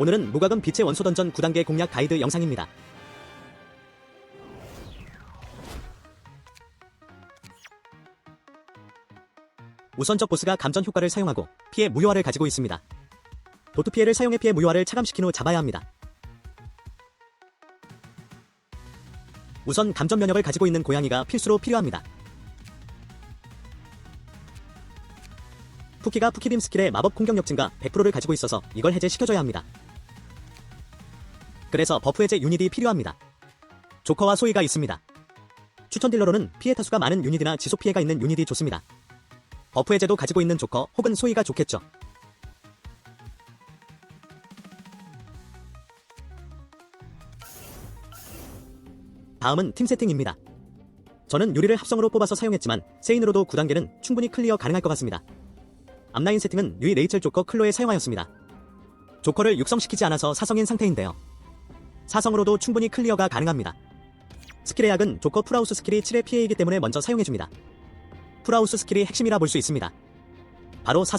오늘은 무과금 빛의 원소 던전 9단계 공략 가이드 영상입니다. 우선적 보스가 감전 효과를 사용하고 피해 무효화를 가지고 있습니다. 도트 피해를 사용해 피해 무효화를 차감시킨 후 잡아야 합니다. 우선 감전 면역을 가지고 있는 고양이가 필수로 필요합니다. 푸키가 푸키빔 스킬의 마법 공격력 증가 100%를 가지고 있어서 이걸 해제시켜줘야 합니다. 그래서 버프 해제 유닛이 필요합니다. 조커와 소이가 있습니다. 추천 딜러로는 피해 타수가 많은 유닛이나 지속 피해가 있는 유닛이 좋습니다. 버프 해제도 가지고 있는 조커 혹은 소이가 좋겠죠. 다음은 팀 세팅입니다. 저는 유리를 합성으로 뽑아서 사용했지만 세인으로도 9단계는 충분히 클리어 가능할 것 같습니다. 앞라인 세팅은 유이 레이첼 조커 클로에 사용하였습니다. 조커를 육성시키지 않아서 사성인 상태인데요. 사성으로도 충분히 클리어가 가능합니다. 스킬의 약은 조커 풀하우스 스킬이 7의 피해이기 때문에 먼저 사용해줍니다. 풀하우스 스킬이 핵심이라 볼 수 있습니다. 바로 사